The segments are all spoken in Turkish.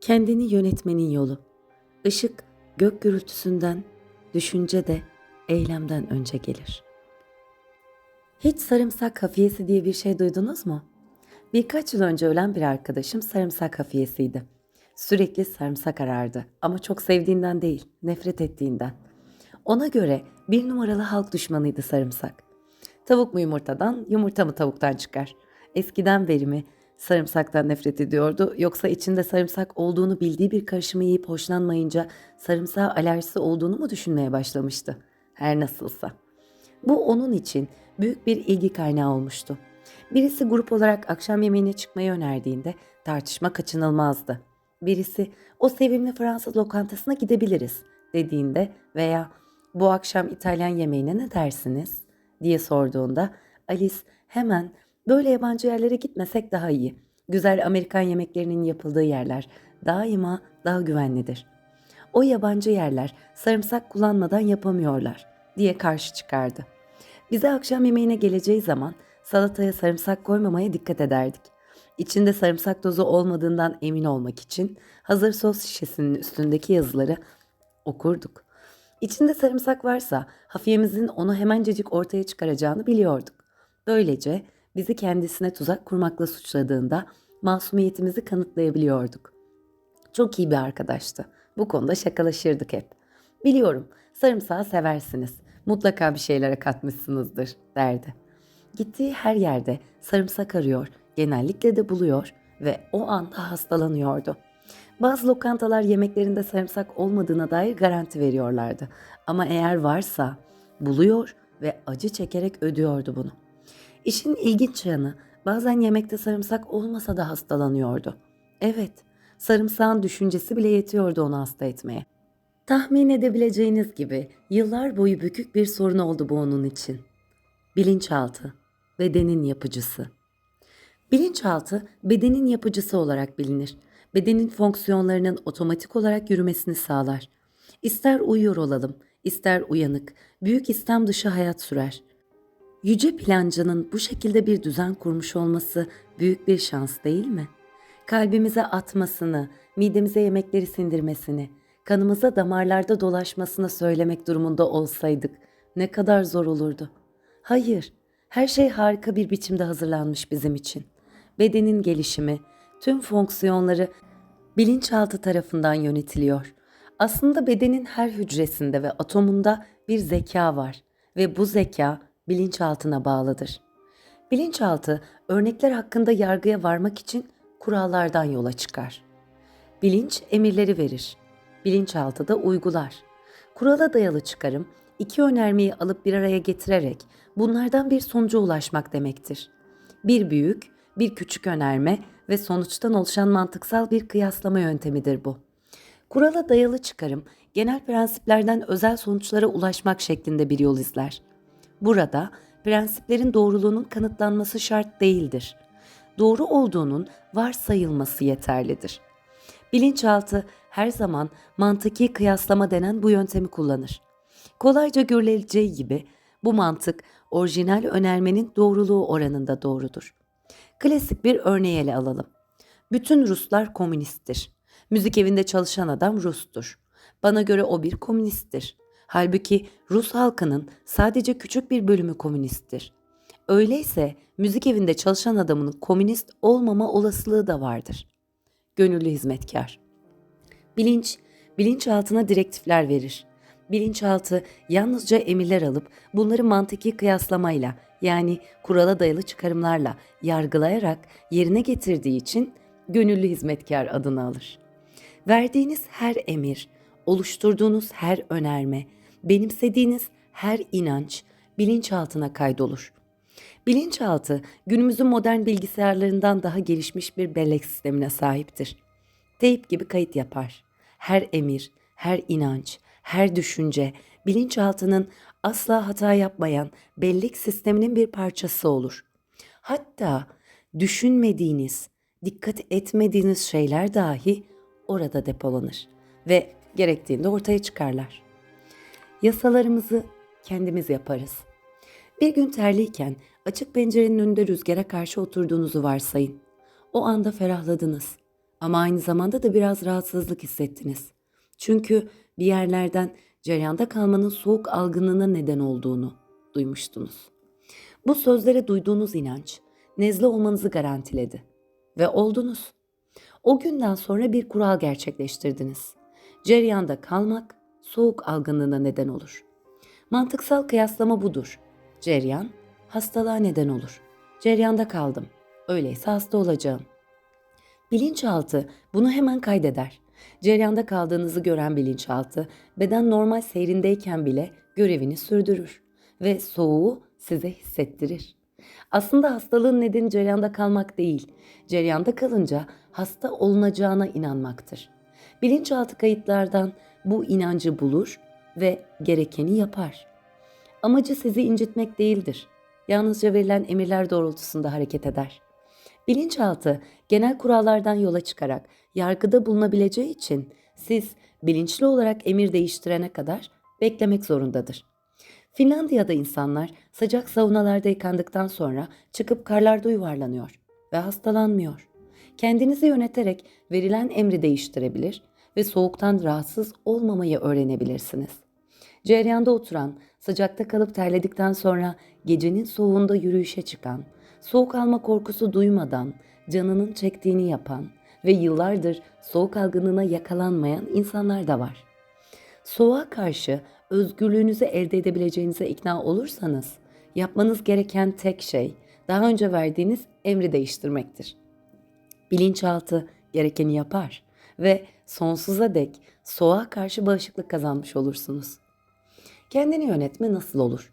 Kendini yönetmenin yolu. Işık gök gürültüsünden, düşünce de eylemden önce gelir. Hiç sarımsak hafiyesi diye bir şey duydunuz mu? Birkaç yıl önce ölen bir arkadaşım sarımsak hafiyesiydi. Sürekli sarımsak arardı ama çok sevdiğinden değil, nefret ettiğinden. Ona göre bir numaralı halk düşmanıydı sarımsak. Tavuk mu yumurtadan, yumurta mı tavuktan çıkar? Eskiden beri mi sarımsaktan nefret ediyordu yoksa içinde sarımsak olduğunu bildiği bir karışımı yiyip hoşlanmayınca sarımsağa alerjisi olduğunu mu düşünmeye başlamıştı? Her nasılsa. Bu onun için büyük bir ilgi kaynağı olmuştu. Birisi grup olarak akşam yemeğine çıkmayı önerdiğinde tartışma kaçınılmazdı. Birisi o sevimli Fransız lokantasına gidebiliriz dediğinde veya bu akşam İtalyan yemeğine ne dersiniz diye sorduğunda Alice hemen böyle yabancı yerlere gitmesek daha iyi. Güzel Amerikan yemeklerinin yapıldığı yerler daima daha güvenlidir. O yabancı yerler sarımsak kullanmadan yapamıyorlar diye karşı çıkardı. Bize akşam yemeğine geleceği zaman salataya sarımsak koymamaya dikkat ederdik. İçinde sarımsak tozu olmadığından emin olmak için hazır sos şişesinin üstündeki yazıları okurduk. İçinde sarımsak varsa hafiyemizin onu hemencecik ortaya çıkaracağını biliyorduk. Böylece bizi kendisine tuzak kurmakla suçladığında masumiyetimizi kanıtlayabiliyorduk. Çok iyi bir arkadaştı. Bu konuda şakalaşırdık hep. Biliyorum, sarımsağı seversiniz. Mutlaka bir şeylere katmışsınızdır, derdi. Gittiği her yerde sarımsak arıyor, genellikle de buluyor ve o anda hastalanıyordu. Bazı lokantalar yemeklerinde sarımsak olmadığına dair garanti veriyorlardı. Ama eğer varsa buluyor ve acı çekerek ödüyordu bunu. İşin ilginç yanı bazen yemekte sarımsak olmasa da hastalanıyordu. Evet, sarımsağın düşüncesi bile yetiyordu onu hasta etmeye. Tahmin edebileceğiniz gibi yıllar boyu bükük bir sorun oldu bu onun için. Bilinçaltı, bedenin yapıcısı. Bilinçaltı bedenin yapıcısı olarak bilinir. Bedenin fonksiyonlarının otomatik olarak yürümesini sağlar. İster uyuyor olalım, ister uyanık, büyük istem dışı hayat sürer. Yüce Plancı'nın bu şekilde bir düzen kurmuş olması büyük bir şans değil mi? Kalbimize atmasını, midemize yemekleri sindirmesini, kanımıza damarlarda dolaşmasını söylemek durumunda olsaydık ne kadar zor olurdu. Hayır, her şey harika bir biçimde hazırlanmış bizim için. Bedenin gelişimi, tüm fonksiyonları bilinçaltı tarafından yönetiliyor. Aslında bedenin her hücresinde ve atomunda bir zeka var ve bu zeka bilinçaltına bağlıdır. Bilinçaltı örnekler hakkında yargıya varmak için kurallardan yola çıkar. Bilinç emirleri verir. Bilinçaltı da uygular. Kurala dayalı çıkarım iki önermeyi alıp bir araya getirerek bunlardan bir sonuca ulaşmak demektir. Bir büyük, bir küçük önerme ve sonuçtan oluşan mantıksal bir kıyaslama yöntemidir bu. Kurala dayalı çıkarım genel prensiplerden özel sonuçlara ulaşmak şeklinde bir yol izler. Burada prensiplerin doğruluğunun kanıtlanması şart değildir. Doğru olduğunun varsayılması yeterlidir. Bilinçaltı her zaman mantıki kıyaslama denen bu yöntemi kullanır. Kolayca görüleceği gibi bu mantık orijinal önermenin doğruluğu oranında doğrudur. Klasik bir örneği ele alalım. Bütün Ruslar komünisttir. Müzik evinde çalışan adam Rus'tur. Bana göre o bir komünisttir. Halbuki Rus halkının sadece küçük bir bölümü komünisttir. Öyleyse müzik evinde çalışan adamın komünist olmama olasılığı da vardır. Gönüllü hizmetkar. Bilinç, bilinçaltına direktifler verir. Bilinçaltı yalnızca emirler alıp bunları mantıki kıyaslamayla yani kurala dayalı çıkarımlarla yargılayarak yerine getirdiği için gönüllü hizmetkar adını alır. Verdiğiniz her emir, oluşturduğunuz her önerme, benimsediğiniz her inanç bilinçaltına kaydolur. Bilinçaltı günümüzün modern bilgisayarlarından daha gelişmiş bir bellek sistemine sahiptir. Teyp gibi kayıt yapar. Her emir, her inanç, her düşünce bilinçaltının asla hata yapmayan bellek sisteminin bir parçası olur. Hatta düşünmediğiniz, dikkat etmediğiniz şeyler dahi orada depolanır ve gerektiğinde ortaya çıkarlar. Yasalarımızı kendimiz yaparız. Bir gün terliyken açık pencerenin önünde rüzgara karşı oturduğunuzu varsayın. O anda ferahladınız. Ama aynı zamanda da biraz rahatsızlık hissettiniz. Çünkü bir yerlerden cereyanda kalmanın soğuk algınlığına neden olduğunu duymuştunuz. Bu sözlere duyduğunuz inanç nezle olmanızı garantiledi ve oldunuz. O günden sonra bir kural gerçekleştirdiniz. Cereyanda kalmak soğuk algınlığına neden olur. Mantıksal kıyaslama budur. Ceryan hastalığa neden olur. Ceryanda kaldım. Öyleyse hasta olacağım. Bilinçaltı bunu hemen kaydeder. Ceryanda kaldığınızı gören bilinçaltı beden normal seyrindeyken bile görevini sürdürür ve soğuğu size hissettirir. Aslında hastalığın nedeni ceryanda kalmak değil, ceryanda kalınca hasta olunacağına inanmaktır. Bilinçaltı kayıtlardan bu inancı bulur ve gerekeni yapar. Amacı sizi incitmek değildir. Yalnızca verilen emirler doğrultusunda hareket eder. Bilinçaltı genel kurallardan yola çıkarak yargıda bulunabileceği için siz bilinçli olarak emir değiştirene kadar beklemek zorundadır. Finlandiya'da insanlar sıcak saunalarda yıkandıktan sonra çıkıp karlarda yuvarlanıyor ve hastalanmıyor. Kendinizi yöneterek verilen emri değiştirebilir ve soğuktan rahatsız olmamayı öğrenebilirsiniz. Ceryanda oturan, sıcakta kalıp terledikten sonra gecenin soğuğunda yürüyüşe çıkan, soğuk alma korkusu duymadan canının çektiğini yapan ve yıllardır soğuk algınlığına yakalanmayan insanlar da var. Soğuğa karşı özgürlüğünüzü elde edebileceğinize ikna olursanız yapmanız gereken tek şey daha önce verdiğiniz emri değiştirmektir. Bilinçaltı gerekeni yapar ve sonsuza dek soğuğa karşı bağışıklık kazanmış olursunuz. Kendini yönetme nasıl olur?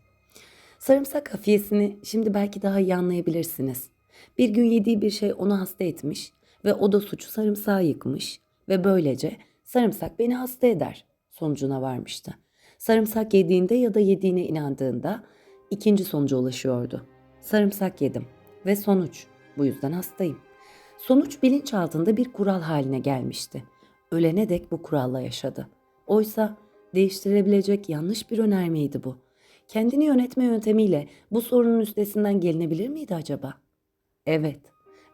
Sarımsak hafiyesini şimdi belki daha iyi anlayabilirsiniz. Bir gün yediği bir şey onu hasta etmiş ve o da suçu sarımsağa yıkmış ve böylece sarımsak beni hasta eder sonucuna varmıştı. Sarımsak yediğinde ya da yediğine inandığında ikinci sonuca ulaşıyordu. Sarımsak yedim ve sonuç bu yüzden hastayım. Sonuç bilinç altında bir kural haline gelmişti. Ölene dek bu kuralla yaşadı. Oysa değiştirilebilecek yanlış bir önermeydi bu. Kendini yönetme yöntemiyle bu sorunun üstesinden gelinebilir miydi acaba? Evet,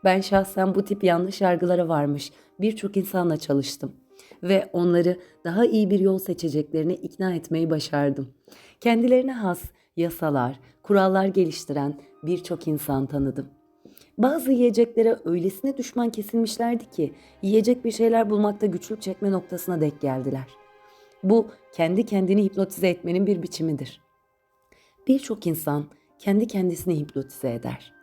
ben şahsen bu tip yanlış yargılara varmış birçok insanla çalıştım ve onları daha iyi bir yol seçeceklerine ikna etmeyi başardım. Kendilerine has yasalar, kurallar geliştiren birçok insan tanıdım. Bazı yiyeceklere öylesine düşman kesilmişlerdi ki yiyecek bir şeyler bulmakta güçlük çekme noktasına denk geldiler. Bu kendi kendini hipnotize etmenin bir biçimidir. Birçok insan kendi kendisini hipnotize eder.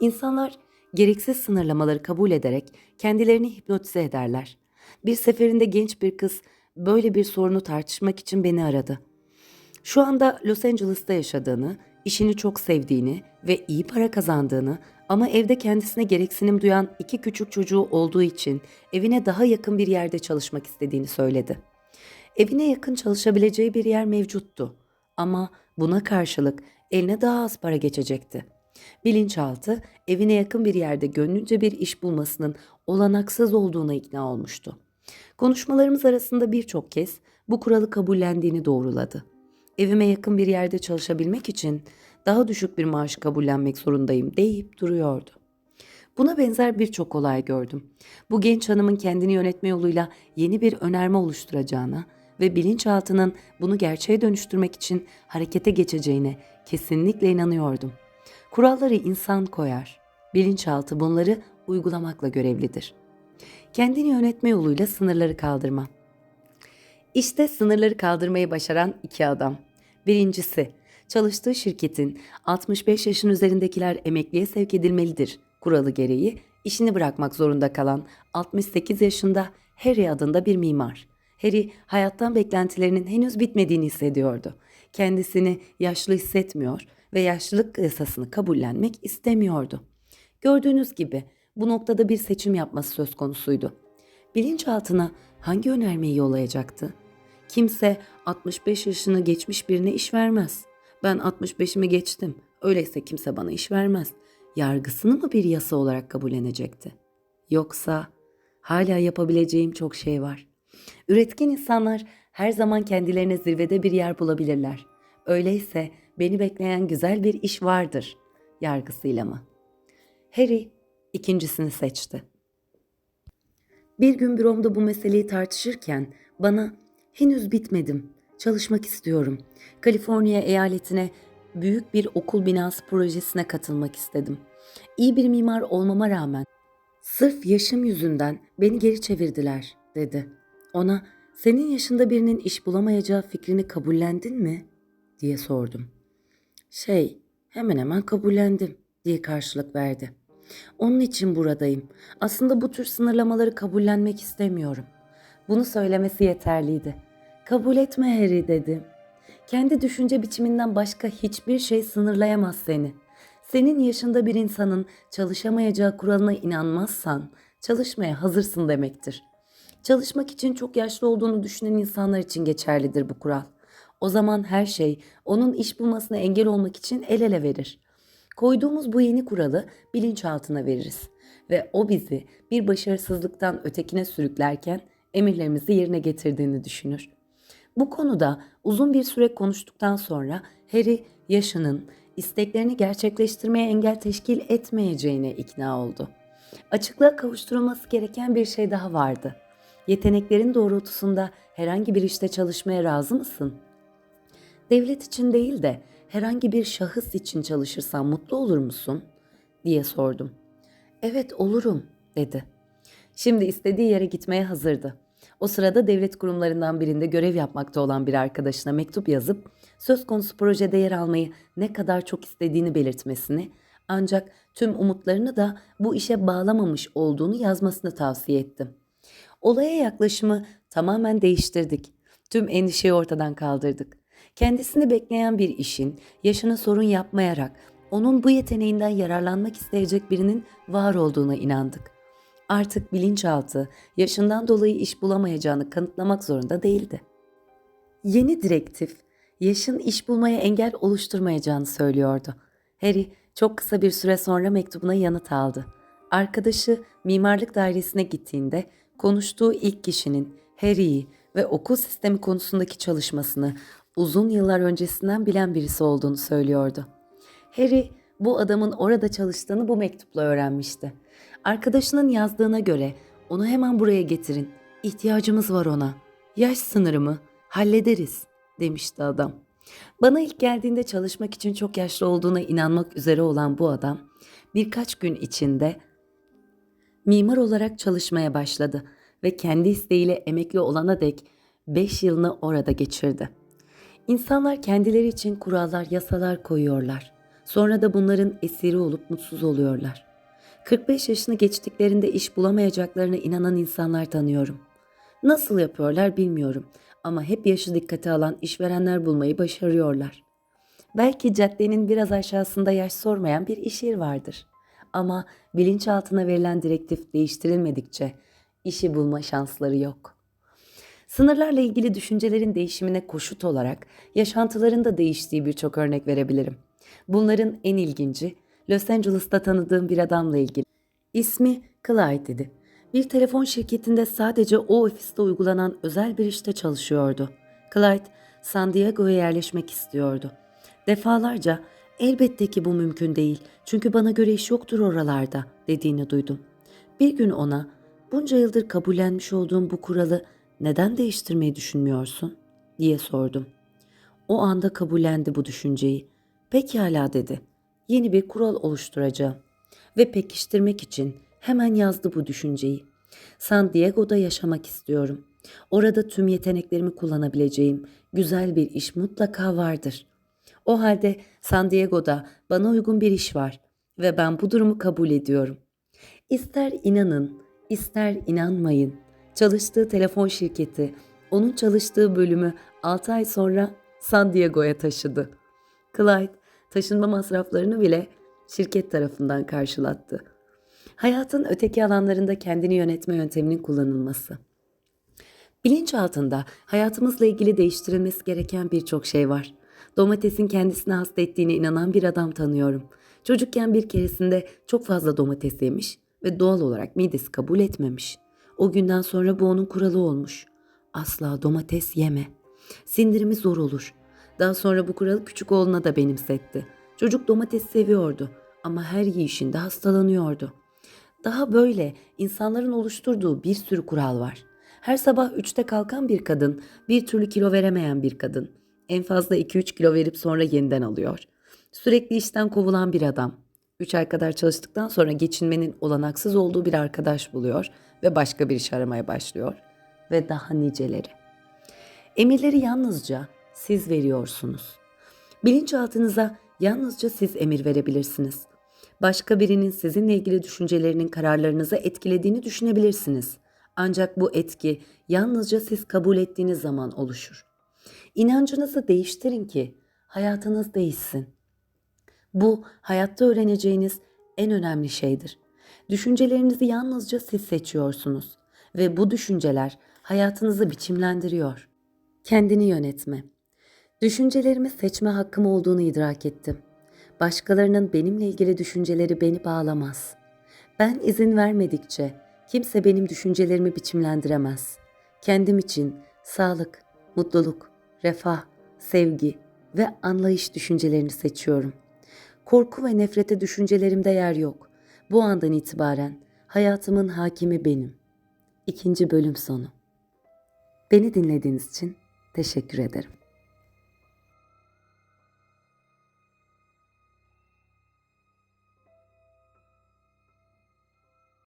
İnsanlar gereksiz sınırlamaları kabul ederek kendilerini hipnotize ederler. Bir seferinde genç bir kız böyle bir sorunu tartışmak için beni aradı. Şu anda Los Angeles'ta yaşadığını, işini çok sevdiğini ve iyi para kazandığını ama evde kendisine gereksinim duyan iki küçük çocuğu olduğu için evine daha yakın bir yerde çalışmak istediğini söyledi. Evine yakın çalışabileceği bir yer mevcuttu ama buna karşılık eline daha az para geçecekti. Bilinçaltı evine yakın bir yerde gönlünce bir iş bulmasının olanaksız olduğuna ikna olmuştu. Konuşmalarımız arasında birçok kez bu kuralı kabullendiğini doğruladı. Evime yakın bir yerde çalışabilmek için daha düşük bir maaş kabullenmek zorundayım deyip duruyordu. Buna benzer birçok olay gördüm. Bu genç hanımın kendini yönetme yoluyla yeni bir önerme oluşturacağına ve bilinçaltının bunu gerçeğe dönüştürmek için harekete geçeceğine kesinlikle inanıyordum. Kuralları insan koyar. Bilinçaltı bunları uygulamakla görevlidir. Kendini yönetme yoluyla sınırları kaldırma. İşte sınırları kaldırmayı başaran iki adam. Birincisi, çalıştığı şirketin 65 yaşın üzerindekiler emekliye sevk edilmelidir kuralı gereği işini bırakmak zorunda kalan 68 yaşında Harry adında bir mimar. Harry hayattan beklentilerinin henüz bitmediğini hissediyordu. Kendisini yaşlı hissetmiyor ve yaşlılık yasasını kabullenmek istemiyordu. Gördüğünüz gibi bu noktada bir seçim yapması söz konusuydu. Bilinçaltına hangi önermeyi yollayacaktı? Kimse 65 yaşını geçmiş birine iş vermez. Ben 65'imi geçtim. Öyleyse kimse bana iş vermez. Yargısını mı bir yasa olarak kabullenecekti? Yoksa hala yapabileceğim çok şey var. Üretken insanlar her zaman kendilerine zirvede bir yer bulabilirler. Öyleyse beni bekleyen güzel bir iş vardır yargısıyla mı? Harry ikincisini seçti. Bir gün büromda bu meseleyi tartışırken bana henüz bitmedim, çalışmak istiyorum. Kaliforniya eyaletine büyük bir okul binası projesine katılmak istedim. İyi bir mimar olmama rağmen sırf yaşım yüzünden beni geri çevirdiler dedi. Ona senin yaşında birinin iş bulamayacağı fikrini kabullendin mi diye sordum. Şey hemen hemen kabullendim diye karşılık verdi. Onun için buradayım. Aslında bu tür sınırlamaları kabullenmek istemiyorum. Bunu söylemesi yeterliydi. Kabul etme Harry dedim. Kendi düşünce biçiminden başka hiçbir şey sınırlayamaz seni. Senin yaşında bir insanın çalışamayacağı kuralına inanmazsan çalışmaya hazırsın demektir. Çalışmak için çok yaşlı olduğunu düşünen insanlar için geçerlidir bu kural. O zaman her şey onun iş bulmasına engel olmak için el ele verir. Koyduğumuz bu yeni kuralı bilinçaltına veririz ve o bizi bir başarısızlıktan ötekine sürüklerken emirlerimizi yerine getirdiğini düşünür. Bu konuda uzun bir süre konuştuktan sonra Harry yaşının isteklerini gerçekleştirmeye engel teşkil etmeyeceğine ikna oldu. Açıklığa kavuşturulması gereken bir şey daha vardı. Yeteneklerin doğrultusunda herhangi bir işte çalışmaya razı mısın? Devlet için değil de herhangi bir şahıs için çalışırsan mutlu olur musun? diye sordum. Evet olurum dedi. Şimdi istediği yere gitmeye hazırdı. O sırada devlet kurumlarından birinde görev yapmakta olan bir arkadaşına mektup yazıp söz konusu projede yer almayı ne kadar çok istediğini belirtmesini ancak tüm umutlarını da bu işe bağlamamış olduğunu yazmasını tavsiye ettim. Olaya yaklaşımı tamamen değiştirdik. Tüm endişeyi ortadan kaldırdık. Kendisini bekleyen bir işin yaşına sorun yapmayarak onun bu yeteneğinden yararlanmak isteyecek birinin var olduğuna inandık. Artık bilinçaltı yaşından dolayı iş bulamayacağını kanıtlamak zorunda değildi. Yeni direktif yaşın iş bulmaya engel oluşturmayacağını söylüyordu. Harry çok kısa bir süre sonra mektubuna yanıt aldı. Arkadaşı mimarlık dairesine gittiğinde konuştuğu ilk kişinin Harry'i ve okul sistemi konusundaki çalışmasını uzun yıllar öncesinden bilen birisi olduğunu söylüyordu. Harry bu adamın orada çalıştığını bu mektupla öğrenmişti. Arkadaşının yazdığına göre onu hemen buraya getirin. İhtiyacımız var ona. Yaş sınırımı hallederiz demişti adam. Bana ilk geldiğinde çalışmak için çok yaşlı olduğuna inanmak üzere olan bu adam birkaç gün içinde mimar olarak çalışmaya başladı ve kendi isteğiyle emekli olana dek 5 yılını orada geçirdi. İnsanlar kendileri için kurallar, yasalar koyuyorlar. Sonra da bunların esiri olup mutsuz oluyorlar. 45 yaşını geçtiklerinde iş bulamayacaklarına inanan insanlar tanıyorum. Nasıl yapıyorlar bilmiyorum ama hep yaşı dikkate alan işverenler bulmayı başarıyorlar. Belki caddenin biraz aşağısında yaş sormayan bir iş yeri vardır. Ama bilinçaltına verilen direktif değiştirilmedikçe işi bulma şansları yok. Sınırlarla ilgili düşüncelerin değişimine koşut olarak yaşantıların da değiştiği birçok örnek verebilirim. Bunların en ilginci Los Angeles'ta tanıdığım bir adamla ilgili. İsmi Clyde idi. Bir telefon şirketinde sadece o ofiste uygulanan özel bir işte çalışıyordu. Clyde, San Diego'ya yerleşmek istiyordu. Defalarca elbette ki bu mümkün değil çünkü bana göre iş yoktur oralarda dediğini duydum. Bir gün ona bunca yıldır kabullenmiş olduğum bu kuralı neden değiştirmeyi düşünmüyorsun diye sordum. O anda kabullendi bu düşünceyi. Pekala dedi. Yeni bir kural oluşturacağım. Ve pekiştirmek için hemen yazdı bu düşünceyi. San Diego'da yaşamak istiyorum. Orada tüm yeteneklerimi kullanabileceğim güzel bir iş mutlaka vardır. O halde San Diego'da bana uygun bir iş var ve ben bu durumu kabul ediyorum. İster inanın, ister inanmayın. Çalıştığı telefon şirketi onun çalıştığı bölümü 6 ay sonra San Diego'ya taşıdı. Clyde taşınma masraflarını bile şirket tarafından karşılattı. Hayatın öteki alanlarında kendini yönetme yönteminin kullanılması. Bilinç altında hayatımızla ilgili değiştirilmesi gereken birçok şey var. Domatesin kendisine hasta ettiğine inanan bir adam tanıyorum. Çocukken bir keresinde çok fazla domates yemiş ve doğal olarak midesi kabul etmemiş. O günden sonra bu onun kuralı olmuş. Asla domates yeme. Sindirimi zor olur. Daha sonra bu kuralı küçük oğluna da benimsetti. Çocuk domates seviyordu ama her yiyişinde hastalanıyordu. Daha böyle insanların oluşturduğu bir sürü kural var. Her sabah 3'te kalkan bir kadın, bir türlü kilo veremeyen bir kadın. En fazla 2-3 kilo verip sonra yeniden alıyor. Sürekli işten kovulan bir adam. 3 ay kadar çalıştıktan sonra geçinmenin olanaksız olduğu bir arkadaş buluyor ve başka bir iş aramaya başlıyor. Ve daha niceleri. Emirleri yalnızca siz veriyorsunuz. Bilinçaltınıza yalnızca siz emir verebilirsiniz. Başka birinin sizinle ilgili düşüncelerinin kararlarınızı etkilediğini düşünebilirsiniz. Ancak bu etki yalnızca siz kabul ettiğiniz zaman oluşur. İnancınızı değiştirin ki hayatınız değişsin. Bu hayatta öğreneceğiniz en önemli şeydir. Düşüncelerinizi yalnızca siz seçiyorsunuz ve bu düşünceler hayatınızı biçimlendiriyor. Kendini yönetme. Düşüncelerimi seçme hakkım olduğunu idrak ettim. Başkalarının benimle ilgili düşünceleri beni bağlamaz. Ben izin vermedikçe kimse benim düşüncelerimi biçimlendiremez. Kendim için sağlık, mutluluk, refah, sevgi ve anlayış düşüncelerini seçiyorum. Korku ve nefrete düşüncelerimde yer yok. Bu andan itibaren hayatımın hakimi benim. İkinci bölüm sonu. Beni dinlediğiniz için teşekkür ederim.